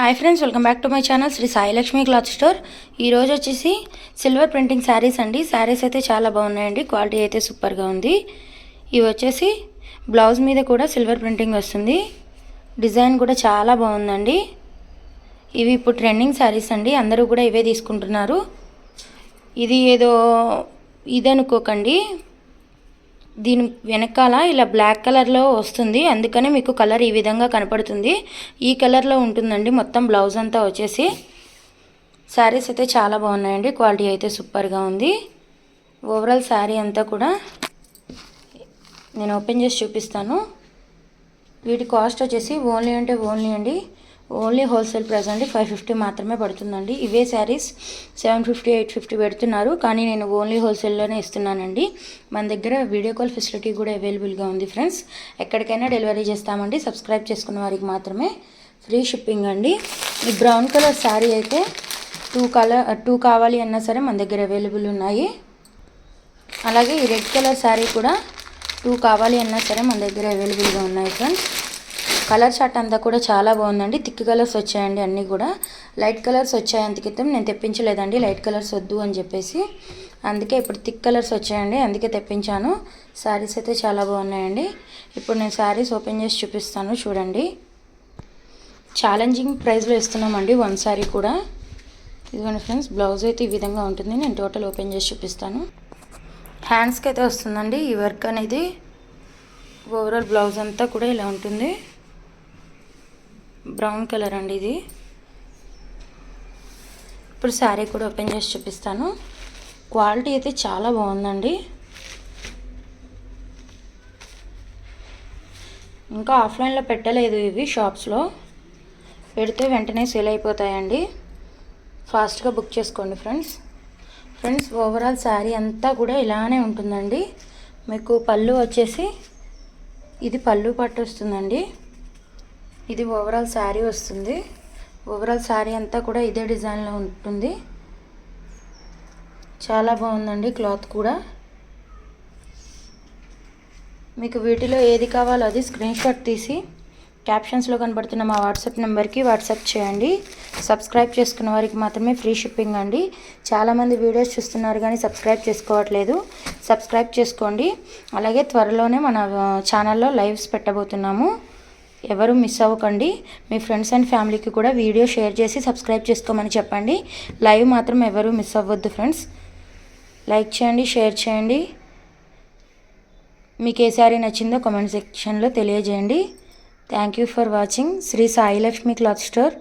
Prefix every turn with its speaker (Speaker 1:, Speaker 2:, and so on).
Speaker 1: Hi friends welcome back to my channel Shri Sailakshmi cloth store ఈరోజు వచ్చేసి silver printing saris అండి. శారీస్ అయితే చాలా బాగున్నాయండి. క్వాలిటీ అయితే సూపర్గా ఉంది. ఇవి వచ్చేసి బ్లౌజ్ మీద కూడా సిల్వర్ ప్రింటింగ్ వస్తుంది. డిజైన్ కూడా చాలా బాగుందండి. ఇవి ఇప్పుడు ట్రెండింగ్ శారీస్ అండి. అందరూ కూడా ఇవే తీసుకుంటున్నారు. ఇది ఏదో ఇది అనుకోకండి. దీని వెనకాల ఇలా బ్లాక్ కలర్లో వస్తుంది. అందుకనే మీకు కలర్ ఈ విధంగా కనపడుతుంది. ఈ కలర్లో ఉంటుందండి. మొత్తం బ్లౌజ్ అంతా వచ్చేసి శారీస్ అయితే చాలా బాగున్నాయండి. క్వాలిటీ అయితే సూపర్గా ఉంది. ఓవరాల్ శారీ అంతా కూడా నేను ఓపెన్ చేసి చూపిస్తాను. వీటి కాస్ట్ వచ్చేసి ఓన్లీ అంటే ఓన్లీ అండి ఓన్లీ హోల్సేల్ ప్రైస్ అండి. ఫైవ్ ఫిఫ్టీ మాత్రమే పడుతుందండి. ఇవే saris seven fifty eight fifty పెడుతున్నారు. కానీ నేను ఓన్లీ హోల్సేల్లోనే ఇస్తున్నానండి. మన దగ్గర వీడియో కాల్ ఫెసిలిటీ కూడా అవైలబుల్గా ఉంది ఫ్రెండ్స్. ఎక్కడికైనా డెలివరీ చేస్తామండి. సబ్స్క్రైబ్ చేసుకున్న వారికి మాత్రమే ఫ్రీ షిప్పింగ్ అండి. ఈ బ్రౌన్ కలర్ శారీ అయితే టూ కలర్ టూ కావాలి అన్నా సరే మన దగ్గర అవైలబుల్ ఉన్నాయి. అలాగే ఈ రెడ్ కలర్ శారీ కూడా టూ కావాలి అన్నా సరే మన దగ్గర అవైలబుల్గా ఉన్నాయి ఫ్రెండ్స్. కలర్ చార్ట్ అంతా కూడా చాలా బాగుందండి. థిక్ కలర్స్ వచ్చాయండి అన్నీ కూడా. లైట్ కలర్స్ వచ్చాయి అంత క్రితం నేను తెప్పించలేదండి. లైట్ కలర్స్ వద్దు అని చెప్పేసి. అందుకే ఇప్పుడు థిక్ కలర్స్ వచ్చాయండి. అందుకే తెప్పించాను. శారీస్ అయితే చాలా బాగున్నాయండి. ఇప్పుడు నేను శారీస్ ఓపెన్ చేసి చూపిస్తాను. చూడండి. ఛాలెంజింగ్ ప్రైస్లో ఇస్తున్నామండి వన్ శారీ కూడా. ఇదిగోండి ఫ్రెండ్స్ బ్లౌజ్ అయితే ఈ విధంగా ఉంటుంది. నేను టోటల్ ఓపెన్ చేసి చూపిస్తాను. హ్యాండ్స్కి అయితే వస్తుందండి ఈ వర్క్ అనేది. ఓవరాల్ బ్లౌజ్ అంతా కూడా ఇలా ఉంటుంది. బ్రౌన్ కలర్ అండి ఇది. ఇప్పుడు శారీ కూడా ఓపెన్ చేసి చూపిస్తాను. క్వాలిటీ అయితే చాలా బాగుందండి. ఇంకా ఆఫ్లైన్లో పెట్టలేదు ఇవి షాప్స్లో. పెడితే వెంటనే సేల్ అయిపోతాయండి. ఫాస్ట్గా బుక్ చేసుకోండి ఫ్రెండ్స్. ఫ్రెండ్స్ ఓవరాల్ శారీ అంతా కూడా ఇలానే ఉంటుందండి. మీకు పళ్ళు వచ్చేసి ఇది పళ్ళు పట్టు వస్తుందండి. ఇది ఓవరాల్ శారీ వస్తుంది. ఓవరాల్ శారీ అంతా కూడా ఇదే డిజైన్లో ఉంటుంది. చాలా బాగుందండి క్లాత్ కూడా. మీకు వీటిలో ఏది కావాలో అది స్క్రీన్షాట్ తీసి క్యాప్షన్స్లో కనబడుతున్న మా వాట్సాప్ నెంబర్కి వాట్సాప్ చేయండి. సబ్స్క్రైబ్ చేసుకున్న వారికి మాత్రమే ఫ్రీ షిప్పింగ్ అండి. చాలామంది వీడియోస్ చూస్తున్నారు కానీ సబ్స్క్రైబ్ చేసుకోవట్లేదు. సబ్స్క్రైబ్ చేసుకోండి. అలాగే త్వరలోనే మన ఛానల్లో లైవ్స్ పెట్టబోతున్నాము. ఎవరు మిస్ అవ్వకండి. మీ ఫ్రెండ్స్ అండ్ ఫ్యామిలీకి కూడా వీడియో షేర్ చేసి సబ్స్క్రైబ్ చేసుకోమని చెప్పండి. లైవ్ మాత్రం ఎవరు మిస్ అవ్వద్దు ఫ్రెండ్స్ లైక్ చేయండి షేర్ చేయండి. మీకు ఏ నచ్చిందో కామెంట్ సెక్షన్లో తెలియజేయండి. Thank you for watching Shri Sailakshmi cloth store